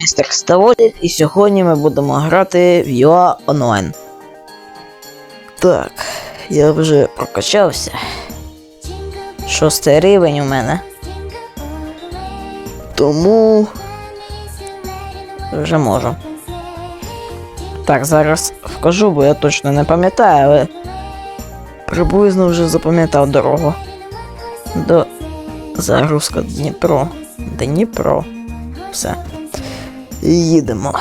містер Ставоліт, і сьогодні ми будемо грати в UA онлайн. Так, я вже прокачався. Шостий рівень у мене. Тому вже можу. Так, зараз вкажу, бо я точно не пам'ятаю, але приблизно вже запам'ятав дорогу. До загрузка Дніпро. Дніпро. Все. Їдемо.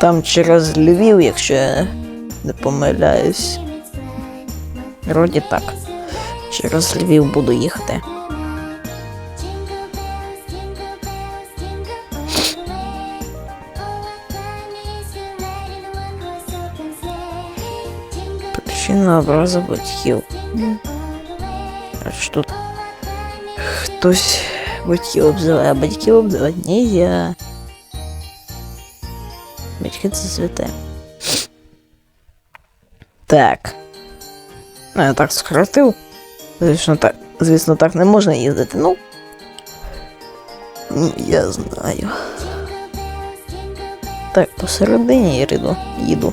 Там через Львів, якщо я не помиляюсь. Вроді так. Через Львів буду їхати. Причина образу батьків. А тут? Хтось батьків обзиває, а батьків обзивати нельзя. Батьки це святе. Так. Ну, я так скоротив. Звісно, так, звісно, так не можна їздити. Ну. ну, Я знаю. Так, посередині я їду.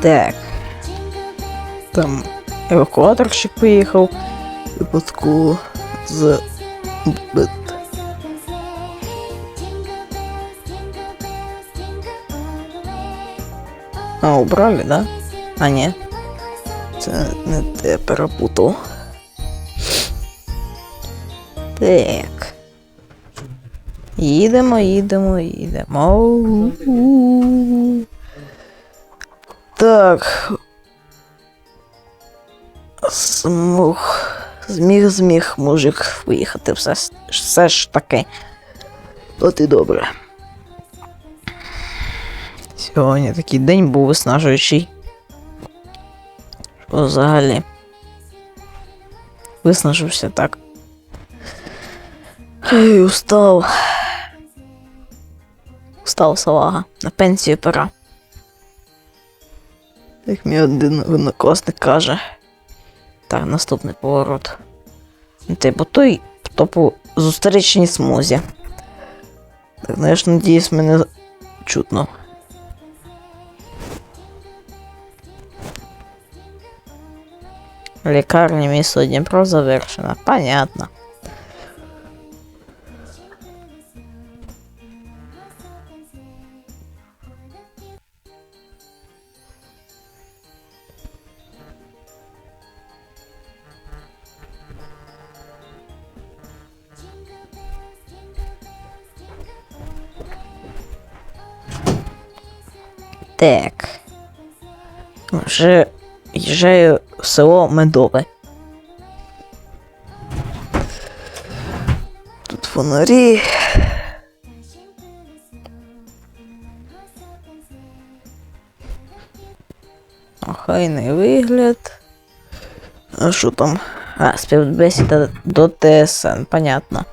Так, там евакуаторщик поїхав. Випадку з бит. А, убрали, да? А, ні. Це не те перепутав. Так. Їдемо, їдемо, їдемо. Так. Змог. Зміг, зміг мужик виїхати все, все ж таки. І добре. Сьогодні такий день був виснажуючий. Що взагалі? Виснажився так. Ей, устав. Устав салага. На пенсію пора. Як мій один однокласник каже. Так, наступний поворот. Типу той хто по зустрічній смузі. Так, ну ж надіюсь, мене чутно. Лікарня місто Дніпро завершена. Понятно. Так. Вже їжджаю в село Медове. Тут фонарі. Охайний вигляд. А що там? А, співбесіда до ТСН, понятно.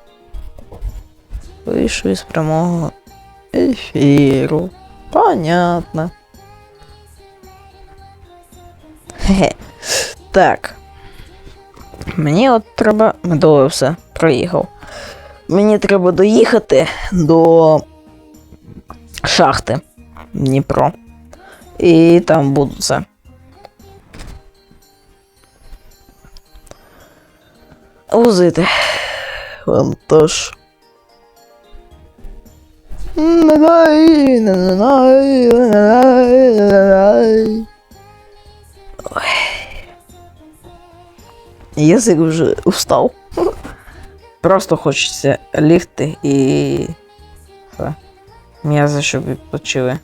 Вийшов із прямого ефіру. Понятно. Хе. Так. Мені от треба. Медове все, проїхав. Мені треба доїхати до шахти Дніпро. І там буду це. Возити. Вантаж. Нанай, нанай, нанай, нанай. Язик вже устав. Просто хочеться лігти і. Все. М'язи, щоб відпочили.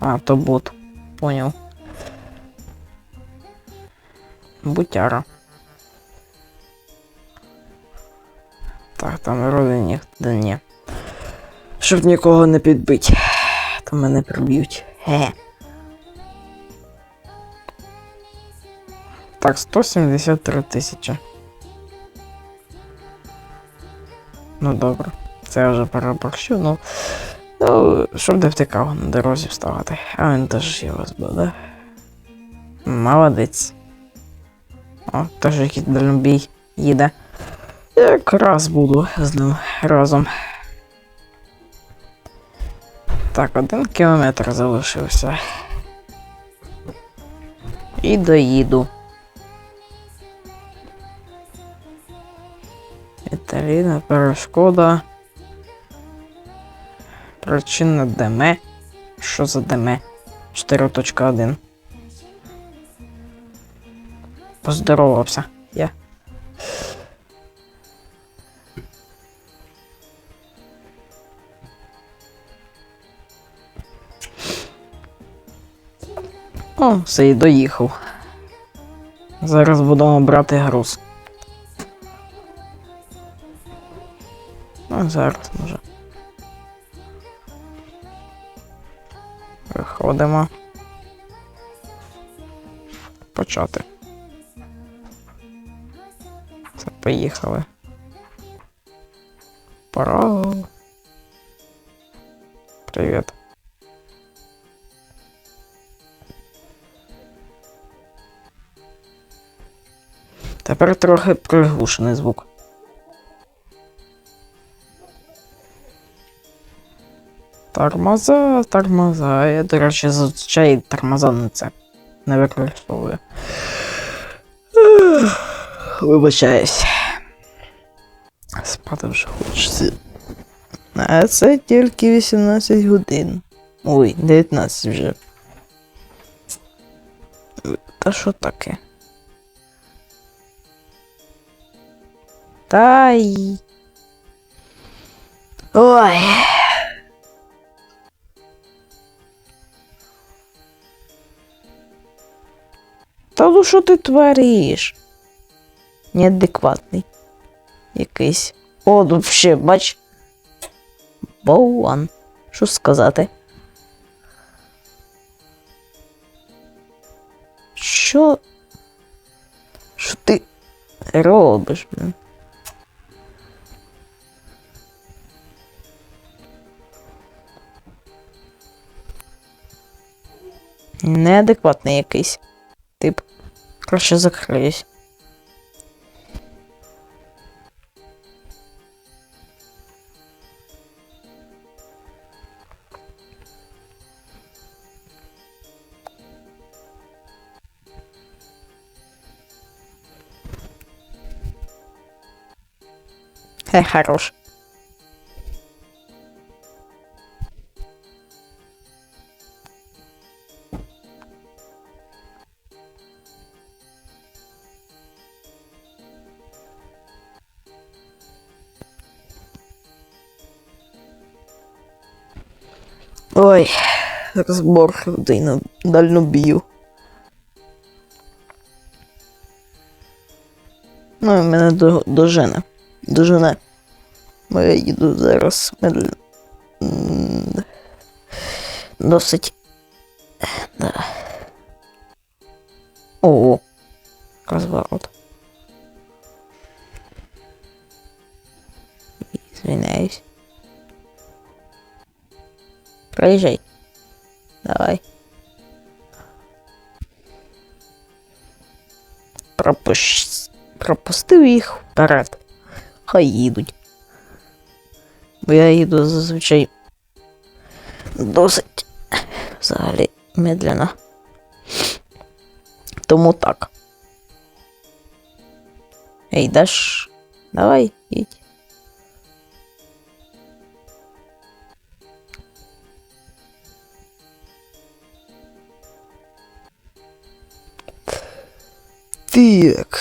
А, то бот. Поняв. Бутяра. Так, там вроде ніхто ні. Щоб нікого не підбить. То мене приб'ють. Так, 173 тисячі. Ну добре. Це я вже переборщу, ну. Ну, щоб не втикав на дорозі вставати. А він теж його збив, да? Молодець. О, теж якийсь дальнобій їде. Якраз буду з ним разом. Так, один кілометр залишився. І доїду. Віталіна, перешкода. Причина ДМ. Що за ДМ? 4.1. Поздоровався. Я. О, все і доїхав. Зараз будемо брати груз. Ну, може. Виходимо. Почати. Це поїхали. Пора. Привіт. Тепер трохи приглушений звук. Тормоза, тормоза. Я, до речі, зазвичай тормоза на це не використовую. Вибачаюсь. Спати вже хочеться. А це тільки 18 годин. Ой, 19 вже. Та що таке? Та й. Ой. Та ну що ти твориш? Неадекватний. Якийсь. О, ще, бач. Боуан. Що сказати? Що? Що ти робиш, блін? Неадекватний якийсь. Тип. Краще закриюсь. Хе, хорош. Ой, розбор людей на дальнобію. Ну, і мене до, дожене. Дожене. Бо я їду зараз медленно. Досить. Да. О, розворот. Извиняюсь. Проезжай. Давай. Пропущ... Пропустив їх вперед. Хай їдуть. Бо я їду зазвичай досить взагалі медленно. Тому так. Ей, даш. Давай, їдь. Так.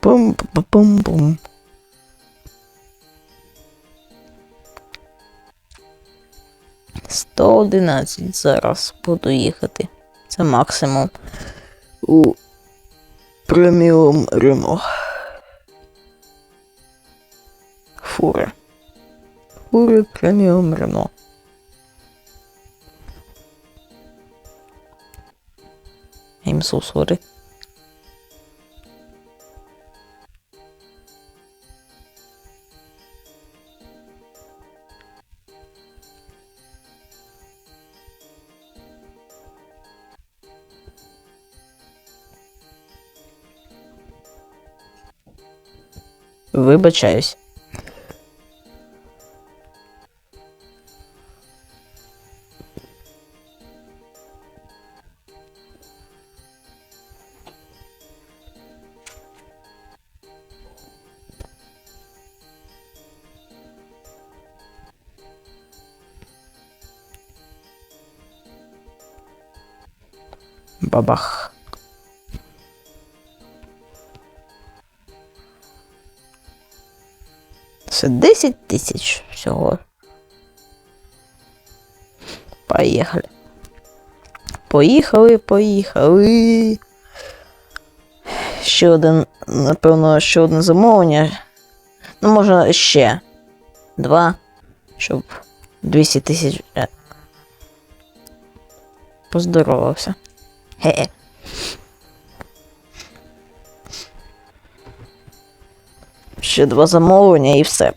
Пум-пум-пум-пум. Сто одинадцять зараз буду їхати. Це максимум. У Преміум Рено. Фури. Фури преміум Рено. James usłury. Вибачаюсь. Бабах. Це 10 тисяч всього. Поїхали. Поїхали, поїхали. Ще один, напевно, ще одне замовлення. Ну, можна ще два, щоб 200 тисяч. е, Поздоровався. Хе. Ще два замовлення і все.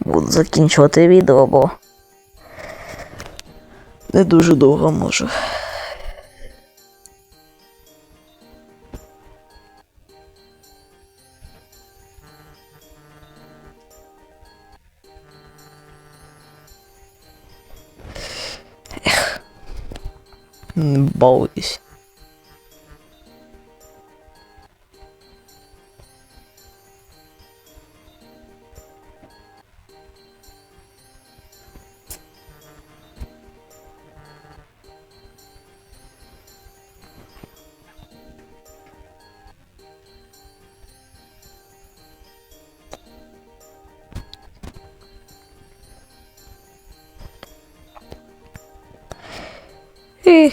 Буду закінчувати відео, бо не дуже довго можу. bold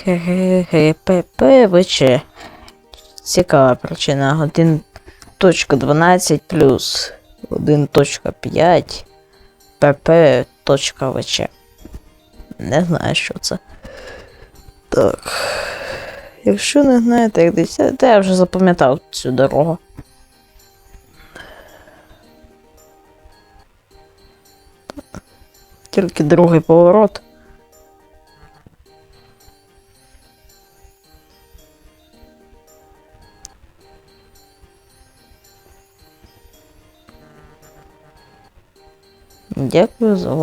Хе-хе-хе, Цікава причина. 1.12 плюс 1.5 ПП.ВЧ. Не знаю, що це. Так. Якщо не знаєте, як десь, то я вже запам'ятав цю дорогу. Тільки другий поворот.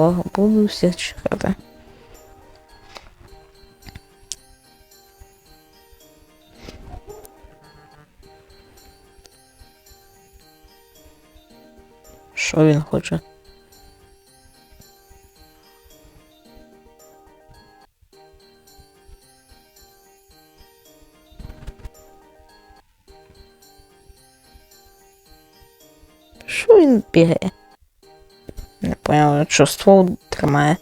Увагу. Буду всіх чекати. Що він хоче? Що він бігає? Не поняла, що ствол тримає.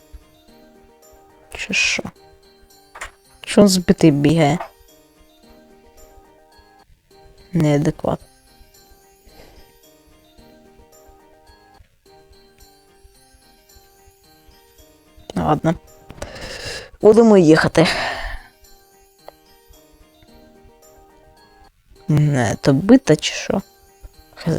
Чи що? Що збитий бігає? Неадекват. Ладно. Будемо їхати. Не, то бита чи що? Хз.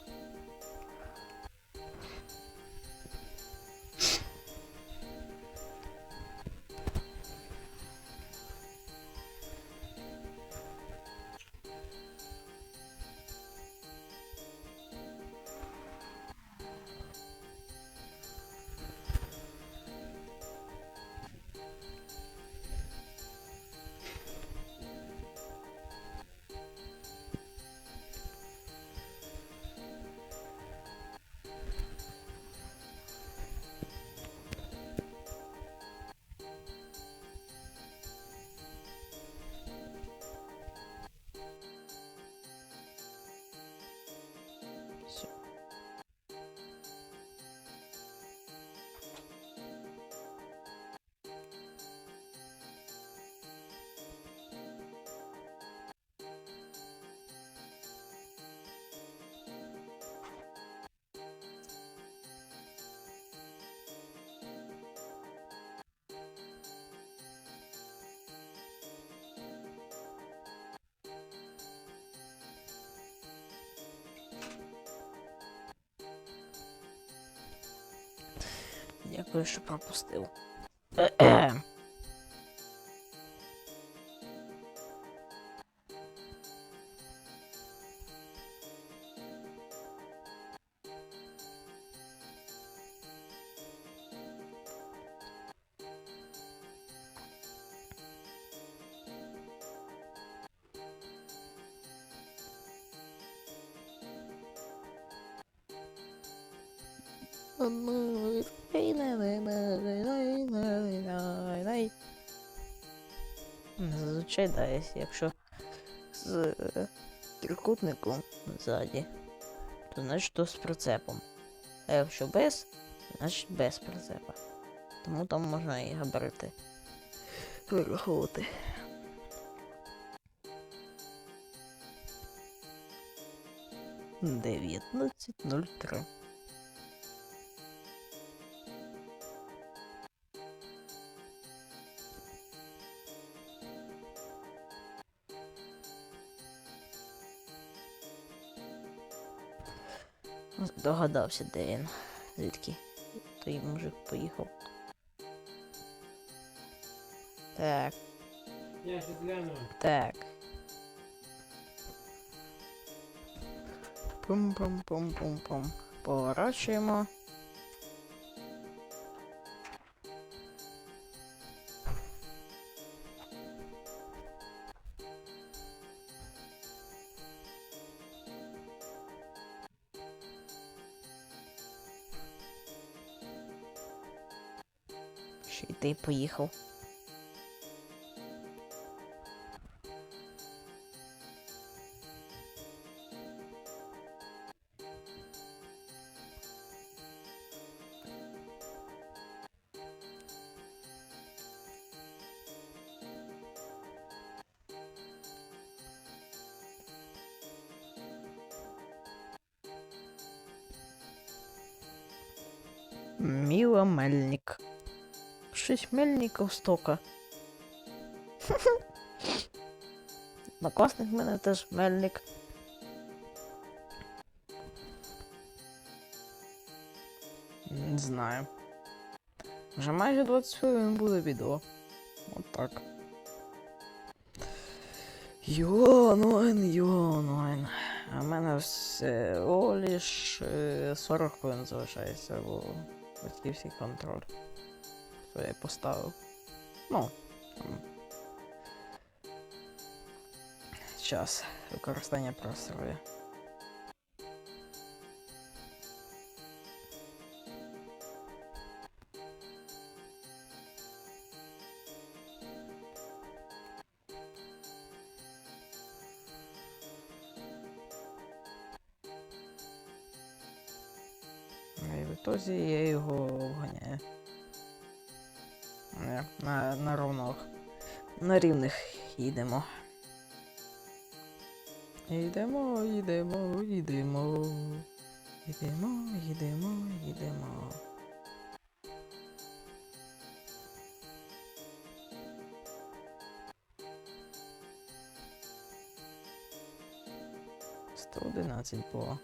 Дякую, що пропустив. Зазвичай, да, якщо- з е, трикутником ззаді, то значить то з прицепом. А якщо без, значить без прицепа. Тому там можна і габарити вираховувати. Дев'ятнадцять нуль три. Догадався, де він. Звідки той мужик поїхав. Так, Я гляну. так. Пум-пум-пум-пум-пум. Поворачуємо. Й ти поїхав. Міла Мельник. Щось Мельников стока. Накласник в мене теж Мельник. Не знаю. Вже майже 20 хвилин буде відео. От так. Йонлайн, йонлайн. А в мене всього лиш е, 40 хвилин залишається, бо батьківський контроль. Я поставив. Ну. Час використання простору. І в ітозі я його вганяю. На, на ровних. На рівних їдемо. Йдемо, йдемо, йдемо. Йдемо, йдемо, йдемо. Сто одинадцять було.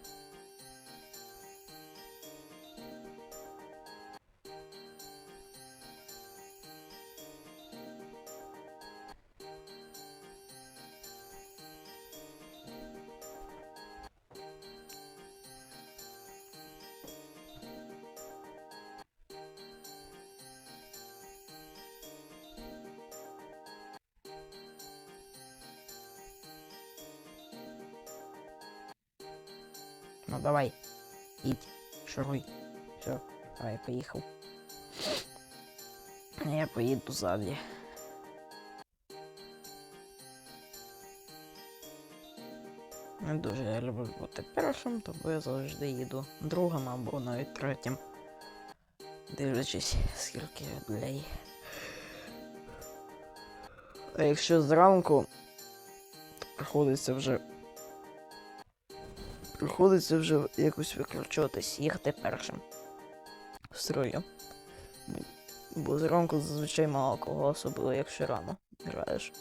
Шуруй. Все, давай, поїхав. Я поїду ззаді. Не дуже я люблю бути першим, тому я завжди їду другим або навіть третім. Дивлячись, скільки людей. А якщо зранку, то приходиться вже Приходиться вже якось викручуватись, їхати першим в струю. Бо зранку зазвичай мало кого, особливо якщо рано граєш.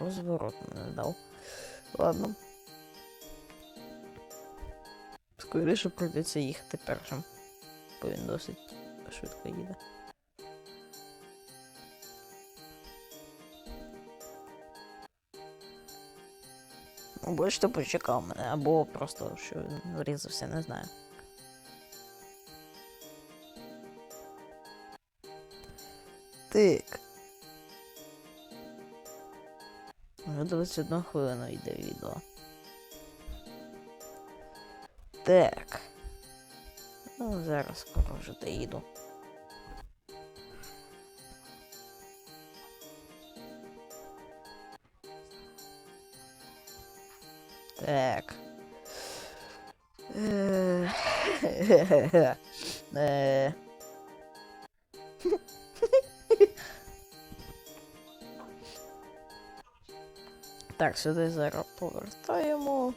Розворот не дав. Ладно. Скоріше прийдеться їхати першим. Бо він досить швидко їде. Ну, Бачите, почекав мене, або просто що він врізався, не знаю. Так. Вже 21 хвилина йде відео. Так. Ну, зараз скоро вже доїду. Так. Е, Так, сюди зараз повертаємо.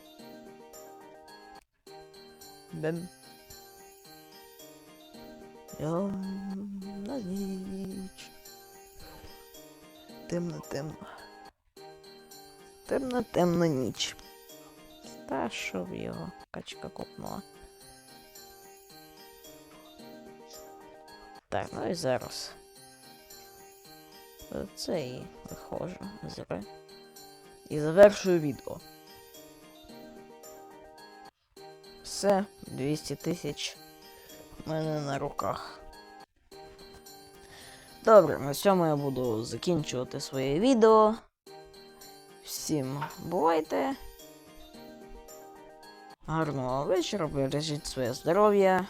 Бем. на ніч. Темно, темно. Темна, темна ніч. Та що в його качка копнула. Так, ну і зараз. Це і виходжу з гри. І завершую відео. Все, 200 тисяч в мене на руках. Добре, на цьому я буду закінчувати своє відео. Всім бувайте. Гарного вечора, бережіть своє здоров'я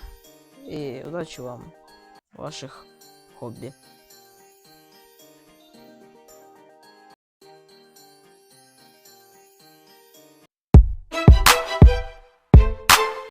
і удачі вам ваших хобі.